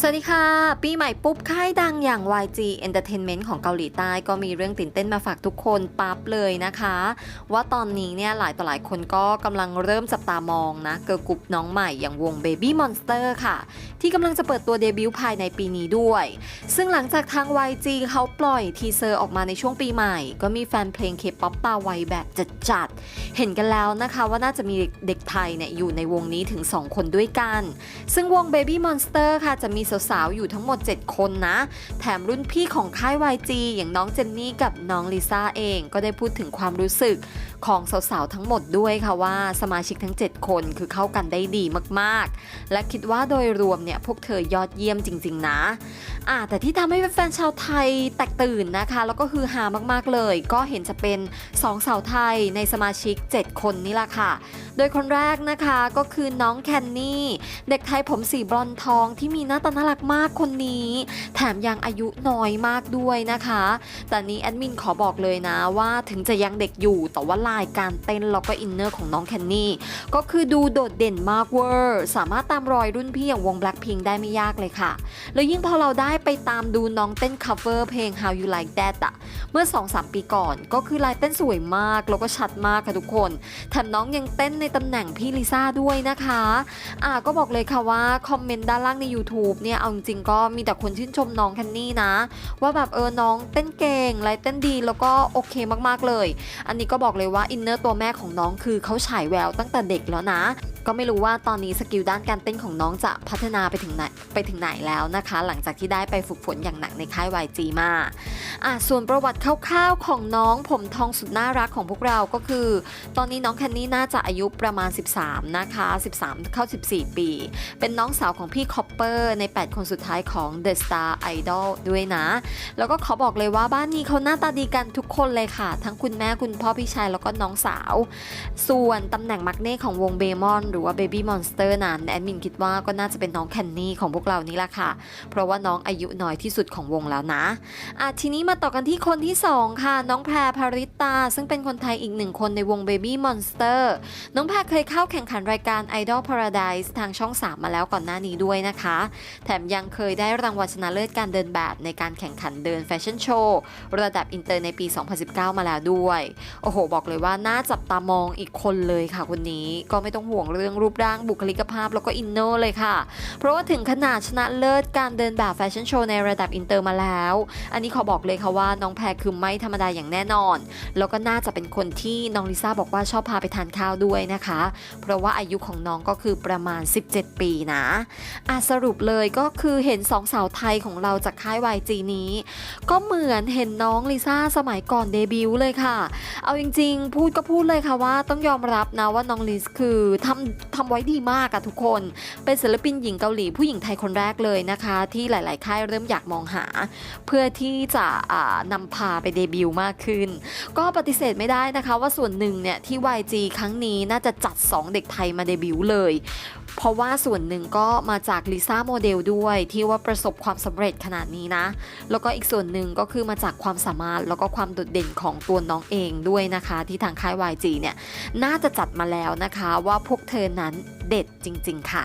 สวัสดีค่ะ ปีใหม่ปุ๊บ ค่ายดังอย่าง YG Entertainment ของเกาหลีใต้ก็มีเรื่องตื่นเต้นมาฝากทุกคนปั๊บเลยนะคะ ว่าตอนนี้เนี่ยหลายต่อหลายคนก็กำลังเริ่มจับตามองนะ เกิร์ลกรุ๊ปน้องใหม่อย่างวง Baby Monster ค่ะ ที่กำลังจะเปิดตัวเดบิวต์ภายในปีนี้ด้วย ซึ่งหลังจากทาง YG เขาปล่อยทีเซอร์ออกมาในช่วงปีใหม่ ก็มีแฟนเพลงเคป๊อปตาไวแบบจัดๆเห็นกันแล้วนะคะว่าน่าจะมีเด็กไทยเนี่ยอยู่ในวงนี้ถึง 2 คนด้วยกัน ซึ่งวง Baby Monster ค่ะจะมีสาวๆ อยู่ทั้งหมด 7 คนนะ แถมรุ่นพี่ของค่าย YG อย่างน้องเจนนี่กับน้องลิซ่าเองก็ได้พูดถึงความรู้สึกของสาวๆทั้งหมดด้วยค่ะว่าสมาชิกทั้ง 7 คนคือเข้ากันได้ดีมากๆ และคิดว่าโดยรวมเนี่ยพวกเธอยอดเยี่ยมจริง ๆ นะอ่าแต่ที่ทำให้แฟนๆชาวไทยแตกตื่นนะคะ แล้วก็คือฮามากๆเลย ก็เห็นจะเป็น2สาวไทยในสมาชิก 7 คนนี่แหละค่ะ โดยคนแรกนะคะก็คือน้องแคนนี่เด็กไทยผมสีบรอนซ์ทองที่มีหน้าตาน่ารักมากคนนี้ แถมยังอายุน้อยมากด้วยนะคะ แต่นี้แอดมินขอบอกเลยนะว่าถึงจะยังเด็กอยู่แต่ว่าลายการเต้นแล้วก็อินเนอร์ของน้องแคนนี่ก็คือดูโดดเด่นมากเวอร์สามารถตามรอยรุ่นพี่อย่างวง Blackpink ได้ไม่ยากเลยค่ะ แล้วยิ่งพอเราได้ไปตามดูน้องเต้น cover เพลง How You Like That อะเมื่อ 2-3 ปีก่อน ก็คือลายเต้นสวยมาก แล้วก็ชัดมากค่ะทุกคนแถมน้องยังเต้นในตำแหน่งพี่ลิซ่าด้วยนะคะอ่าก็บอกเลยค่ะว่า คอมเมนต์ด้านล่างใน YouTube เนี่ย เอาจริงๆก็มีแต่คนชื่นชมน้องแคนนี่นะ ว่าแบบเออน้องเต้นเก่งลฟ์เต้นดีแล้วก็โอเคมากๆเลย อันนี้ก็บอกเลยว่าอินเนอร์ตัวแม่ของน้องคือเขาฉายแววตั้งแต่เด็กแล้วนะ ก็ไม่รู้ว่าตอนนี้สกิลด้านการเต้นของน้องจะพัฒนาไปถึงไหนไปถึงไหนแล้วนะคะ หลังจากที่ได้ไปฝึกฝนอย่างหนักในค่าย YG มาอะส่วนประวัติคร่าวๆของน้องผมทองสุดน่ารักของพวกเราก็คือ ตอนนี้น้องแคนนี่น่าจะอายุประมาณ 13 นะคะ 13 เข้า 14 ปี เป็นน้องสาวของพี่คอปเปอร์ใน 8 คนสุดท้ายของ The Star Idol ด้วยนะ แล้วก็ขอบอกเลยว่าบ้านนี้เขาหน้าตาดีกันทุกคนเลยค่ะ ทั้งคุณแม่คุณพ่อพี่ชายแล้วก็น้องสาว ส่วนตำแหน่งมักเน่ของวงเบมอนหรือว่า Baby Monster นั้นแอดมินคิดว่าก็น่าจะเป็นน้องแคนนี่ของพวกเรานี่แหละค่ะ เพราะว่าน้องอายุน้อยที่สุดของวงแล้วนะอะทีนี้มาต่อกันที่คนที่ 2 ค่ะ น้องแพรพาริตา ซึ่งเป็นคนไทยอีกหนึ่งคนในวง Baby Monster น้องแพรเคยเข้าแข่งขันรายการ Idol Paradise ทางช่อง 3 มาแล้วก่อนหน้านี้ด้วยนะคะ แถมยังเคยได้รางวัลชนะเลิศการเดินแบบในการแข่งขันเดินแฟชั่นโชว์ระดับอินเตอร์ในปี 2019 มาแล้วด้วย โอ้โห บอกเลยว่าน่าจับตามองอีกคนเลยค่ะคนนี้ก็ไม่ต้องห่วงเเรื่องรูปร่างบุคลิกภาพแล้วก็อินเนอร์เลยค่ะ เพราะว่าถึงขนาดชนะเลิศการเดินแบบแฟชั่นโชว์ในระดับอินเตอร์มาแล้ว อันนี้ขอบอกเลยค่ะว่าน้องแพรคือไม่ธรรมดาอย่างแน่นอน แล้วก็น่าจะเป็นคนที่น้องลิซ่าบอกว่าชอบพาไปทานข้าวด้วยนะคะ เพราะว่าอายุของน้องก็คือประมาณ 17 ปีนะอะสรุปเลยก็คือเห็นสองสาวไทยของเราจากค่าย YG นี้ ก็เหมือนเห็นน้องลิซ่าสมัยก่อนเดบิวต์เลยค่ะ เอาจริงๆ พูดก็พูดเลยค่ะว่าต้องยอมรับนะว่าน้องลิซคือทำทำไว้ดีมากอะทุกคน เป็นศิลปินหญิงเกาหลีผู้หญิงไทยคนแรกเลยนะคะ ที่หลาย ๆ ค่ายเริ่มอยากมองหา เพื่อที่จะอ่านำพาไปเดบิวต์มากขึ้น ก็ปฏิเสธไม่ได้นะคะว่าส่วนหนึ่งเนี่ยที่ YG ครั้งนี้น่าจะจัด 2 เด็กไทยมาเดบิวต์เลยเพราะว่าส่วนหนึ่งก็มาจากลิซ่าโมเดลด้วยที่ว่าประสบความสำเร็จขนาดนี้นะ แล้วก็อีกส่วนหนึ่งก็คือมาจากความสามารถแล้วก็ความโดดเด่นของตัวน้องเองด้วยนะคะ ที่ทางค่าย YG เนี่ยน่าจะจัดมาแล้วนะคะว่าพวกเธอนั้นเด็ดจริง ๆ ค่ะ